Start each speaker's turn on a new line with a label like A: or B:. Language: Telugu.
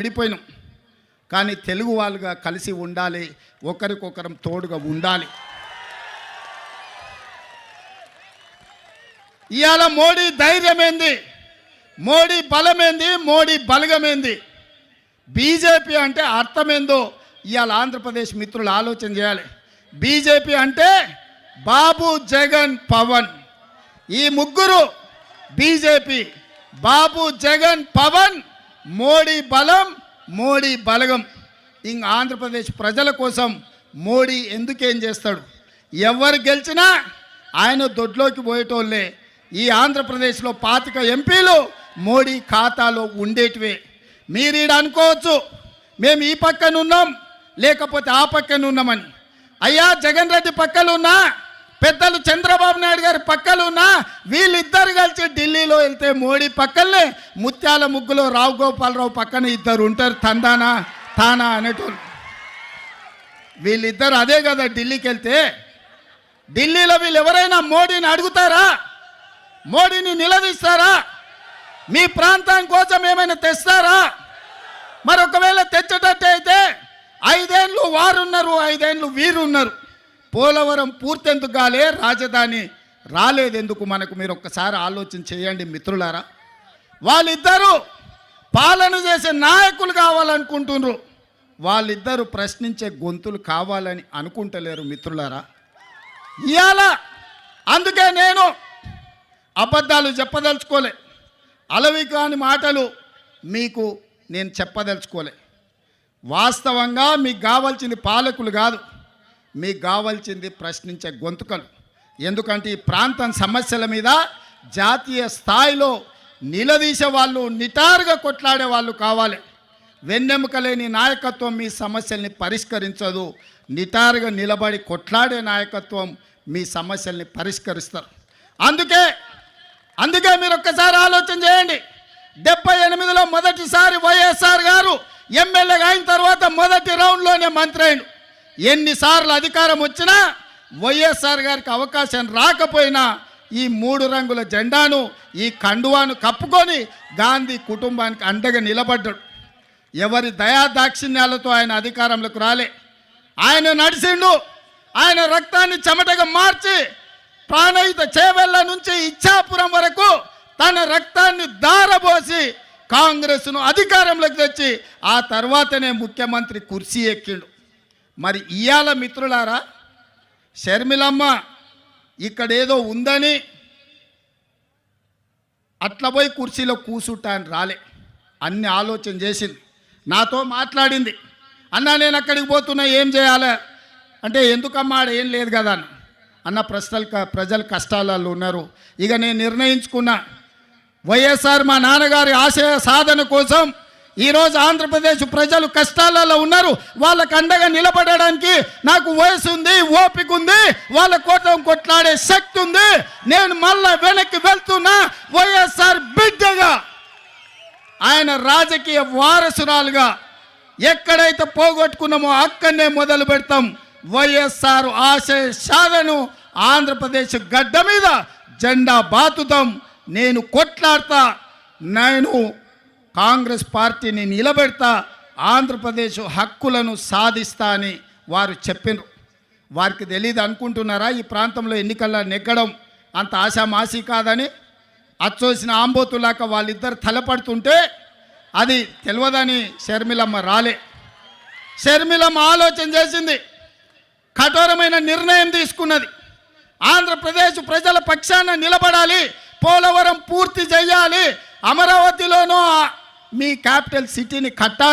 A: విడిపోయినాం. కానీ తెలుగు వాళ్ళుగా కలిసి ఉండాలి ఒకరికొకరం తోడుగా ఉండాలి. ఇవాళ మోడీ ధైర్యమేంది? మోడీ బలమేంది? మోడీ బలగమేంది? బీజేపీ అంటే అర్థమేందో ఇవాళ ఆంధ్రప్రదేశ్ మిత్రులు ఆలోచన చేయాలి. బీజేపీ అంటే బాబు జగన్ పవన్. ఈ ముగ్గురు బీజేపీ బాబు జగన్ పవన్ మోడీ బలం మోడీ బలగం. ఇంక ఆంధ్రప్రదేశ్ ప్రజల కోసం మోడీ ఎందుకేం చేస్తాడు? ఎవరు గెలిచినా ఆయన దొడ్లోకి పోయేటోళ్ళే. ఈ ఆంధ్రప్రదేశ్లో పాతిక ఎంపీలు మోడీ ఖాతాలో ఉండేటివే. మీరు ఈడ అనుకోవచ్చు మేము ఈ పక్కన ఉన్నాం లేకపోతే ఆ పక్కన ఉన్నామని. అయ్యా జగన్ రెడ్డి పక్కన ఉన్నా పెద్దలు చంద్రబాబు నాయుడు గారి పక్కన ఉన్నా వీళ్ళిద్దరు కలిసి ఢిల్లీలో వెళ్తే మోడీ పక్కనే ముత్యాల ముగ్గులో రావు గోపాలరావు పక్కన ఇద్దరు ఉంటారు తందానా తానా అనేటోళ్ళు. వీళ్ళిద్దరు అదే కదా ఢిల్లీకి వెళ్తే. ఢిల్లీలో వీళ్ళు ఎవరైనా మోడీని అడుగుతారా? మోడీని నిలదీస్తారా? మీ ప్రాంతం కోసం ఏమైనా తెస్తారా? మరి ఒకవేళ తెచ్చేటట్టు అయితే ఐదేళ్ళు వారున్నారు ఐదేళ్ళు వీరున్నారు. పోలవరం పూర్తెందుకు కాలే రాజధాని రాలేదెందుకు మనకు? మీరు ఒక్కసారి ఆలోచన చేయండి మిత్రులారా. వాళ్ళిద్దరూ పాలన చేసే నాయకులు కావాలనుకుంటున్నారు. వాళ్ళిద్దరూ ప్రశ్నించే గొంతులు కావాలని అనుకుంటలేరు మిత్రులారా. ఇవాళ అందుకే నేను అబద్ధాలు చెప్పదలుచుకోలే. అలవి కాని మాటలు మీకు నేను చెప్పదలుచుకోలే. వాస్తవంగా మీకు కావాల్సింది పాలకులు కాదు. మీకు కావాల్సింది ప్రశ్నించే గొంతుకలు. ఎందుకంటే ఈ ప్రాంతం సమస్యల మీద జాతీయ స్థాయిలో నిలదీసే వాళ్ళు నిటారుగా కొట్లాడే వాళ్ళు కావాలి. వెన్నెముక లేని నాయకత్వం మీ సమస్యల్ని పరిష్కరించదు. నిటారుగా నిలబడి కొట్లాడే నాయకత్వం మీ సమస్యల్ని పరిష్కరిస్తారు. అందుకే అందుకే మీరు ఒక్కసారి ఆలోచన చేయండి. డెబ్బై ఎనిమిదిలో మొదటిసారి వైఎస్ఆర్ గారు ఎమ్మెల్యేగా అయిన తర్వాత మొదటి రౌండ్లోనే మంత్రి అయిన ఎన్నిసార్లు అధికారం వచ్చినా వైఎస్ఆర్ గారికి అవకాశం రాకపోయినా ఈ మూడు రంగుల జెండాను ఈ కండువాను కప్పుకొని గాంధీ కుటుంబానికి అండగా నిలబడ్డాడు. ఎవరి దయా దాక్షిణ్యాలతో ఆయన అధికారంలోకి రాలే. ఆయన నడిచిండు ఆయన రక్తాన్ని చెమటగా మార్చి ప్రాణయుత చేవెళ్ళ నుంచి ఇచ్చాపురం వరకు తన రక్తాన్ని దారబోసి కాంగ్రెస్ను అధికారంలోకి తెచ్చి ఆ తర్వాతనే ముఖ్యమంత్రి కుర్చీ ఎక్కిండు. మరి ఇయాల మిత్రులారా షర్మిలమ్మ ఇక్కడేదో ఉందని అట్లా పోయి కుర్చీలో కూసుంటాను రాలే. అన్ని ఆలోచన చేసింది. నాతో మాట్లాడింది. అన్న నేను అక్కడికి పోతున్నా ఏం చేయాలి? అంటే ఎందుకమ్మా ఆడ ఏం లేదు కదా అన్న అన్న ప్రశ్నలు క- ప్రజలు కష్టాలలో ఉన్నారు. ఇక నేను నిర్ణయించుకున్నా వైఎస్ఆర్ మా నాన్నగారి ఆశయ సాధన కోసం ఈరోజు ఆంధ్రప్రదేశ్ ప్రజలు కష్టాలలో ఉన్నారు. వాళ్ళకు అండగా నిలబడడానికి నాకు వయసు ఉంది ఓపిక ఉంది. వాళ్ళ కోసం కొట్లాడే శక్తి ఉంది. నేను మళ్ళా వెనక్కి వెళ్తున్నా వైఎస్ఆర్ బిడ్డగా. ఆయన రాజకీయ వారసురాలుగా ఎక్కడైతే పోగొట్టుకున్నామో అక్కడనే మొదలు పెడతాం. వైఎస్ఆర్ ఆశయ సాధను ఆంధ్రప్రదేశ్ గడ్డ మీద జెండా బాతుతాం. నేను కొట్లాడతా నేను కాంగ్రెస్ పార్టీని నిలబెడతా ఆంధ్రప్రదేశ్ హక్కులను సాధిస్తా అని వారు చెప్పినారు వారికి తెలియదు అనుకుంటున్నారా? ఈ ప్రాంతంలో ఎన్నికల్లో నెగ్గడం అంత ఆశామాసి కాదని అచ్చోసిన ఆంబోతులాక వాళ్ళిద్దరు తలపడుతుంటే అది తెలియదని షర్మిలమ్మ రాలే. షర్మిలమ్మ ఆలోచన చేసింది. కఠోరమైన నిర్ణయం తీసుకున్నది. ఆంధ్రప్రదేశ్ ప్రజల పక్షాన నిలబడాలి పోలవరం పూర్తి చేయాలి అమరావతిలోనూ మీ క్యాపిటల్ సిటీని కట్టాలి